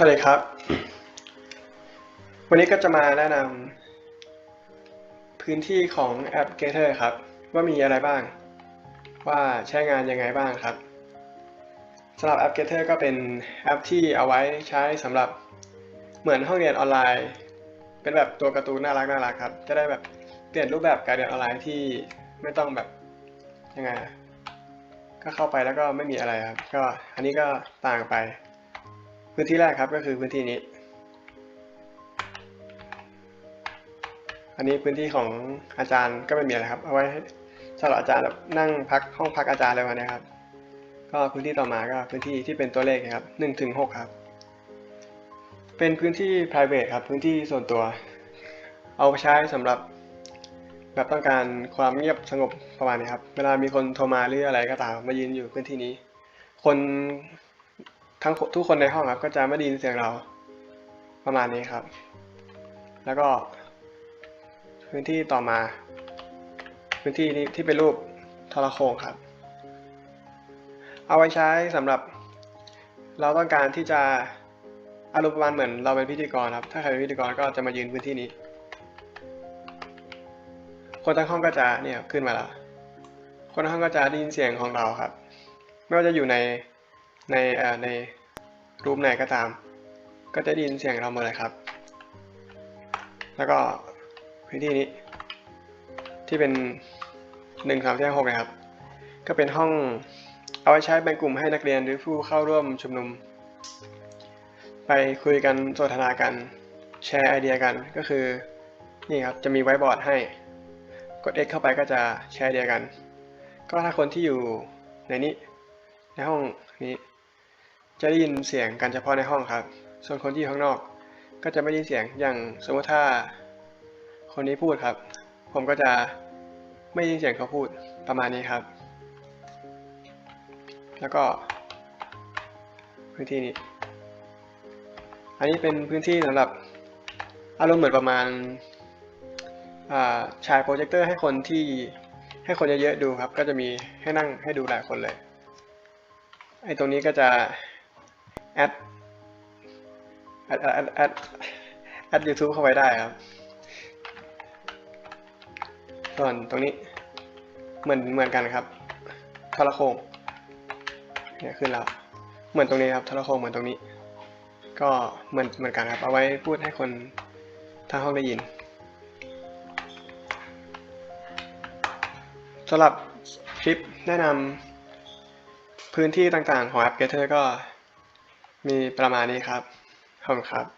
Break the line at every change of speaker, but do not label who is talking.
สวัสดีครับ วันนี้ก็จะมาแนะนำพื้นที่ของแอป Gator ครับ ว่ามีอะไรบ้าง ว่าใช้งานยังไงบ้างครับสำหรับแอป Gator ก็เป็นแอปที่เอาไว้ใช้สำหรับเหมือนห้องเรียนออนไลน์ เป็นแบบตัวการ์ตูนน่ารักน่ารักครับ จะได้แบบเปลี่ยนรูปแบบการเรียนออนไลน์ที่ไม่ต้องแบบยังไง ก็เข้าไปแล้วก็ไม่มีอะไรครับ ก็อันนี้ก็ต่างไป พื้นที่แรกครับก็คือพื้นที่นี้ อันนี้พื้นที่ของอาจารย์ก็ไม่มีอะไรครับ เอาไว้สำหรับอาจารย์แบบนั่งพักห้องพักอาจารย์อะไรประมาณนี้ครับ ก็พื้นที่ต่อมาก็พื้นที่ที่เป็นตัวเลขครับหนึ่งถึงหกครับ เป็นพื้นที่ private ครับ พื้นที่ส่วนตัว เอาไปใช้สำหรับแบบต้องการความเงียบสงบประมาณนี้ครับ เวลามีคนโทรมาหรืออะไรก็ตามมายืนอยู่พื้นที่นี้ คน ทั้งทุกคนในห้องครับก็จะไม่ได้ยินเสียงเราประมาณนี้ครับ แล้วก็ พื้นที่ต่อมา พื้นที่นี้ที่เป็นรูปทรโขงครับ เอาไว้ใช้สำหรับ เราต้องการที่จะอารมณ์ประมาณเหมือนเราเป็นพิธีกรครับ ถ้าใครเป็นพิธีกรก็จะมายืนพื้นที่นี้ คนทั้งห้องก็จะเนี่ยขึ้นมาแล้วคนทั้งห้องก็จะได้ยินเสียงของเราครับ ไม่ว่าจะอยู่ใน ในเอ่อในรูปไหนก็ตาม ก็จะได้ยินเสียงเราหมดเลยครับ แล้วก็พื้นที่นี้ ที่เป็นหนึ่งสามที่หกนะครับ ก็เป็นห้องเอาไว้ใช้แบ่งกลุ่มให้นักเรียนหรือผู้เข้าร่วมชุมนุม ไปคุยกันสนทนากันแชร์ไอเดียกันก็คือนี่ครับจะมีไว้บอร์ดให้กด X เข้าไปก็จะแชร์ไอเดียกัน ก็ถ้าคนที่อยู่ในนี้ในห้องนี้ จะได้ยินเสียงกันเฉพาะในห้องครับ ส่วนคนที่อยู่ข้างนอก ก็จะไม่ได้ยินเสียงอย่างสมมติถ้า คนนี้พูดครับ ผมก็จะไม่ได้ยินเสียงเขาพูดประมาณนี้ครับ แล้วก็พื้นที่นี้ อันนี้เป็นพื้นที่สำหรับอารมณ์เหมือนประมาณฉายโปรเจคเตอร์ให้คนที่ให้คนเยอะๆดูครับ ก็จะมีให้นั่งให้ดูหลายคนเลย ไอ้ตรงนี้ก็จะ แอดแอดแอดแอดแอดยูทูบเข้าไปได้ครับ ส่วนตรงนี้เหมือนเหมือนกันครับทรโขงเนี่ยขึ้นแล้วเหมือนตรงนี้ครับทรโขงเหมือนตรงนี้ ก็เหมือนเหมือนกันครับ เอาไว้พูดให้คนทางห้องได้ยินสำหรับคลิปแนะนำพื้นที่ต่างๆของแอป Gator ก็ มีประมาณนี้ครับ ขอบคุณครับ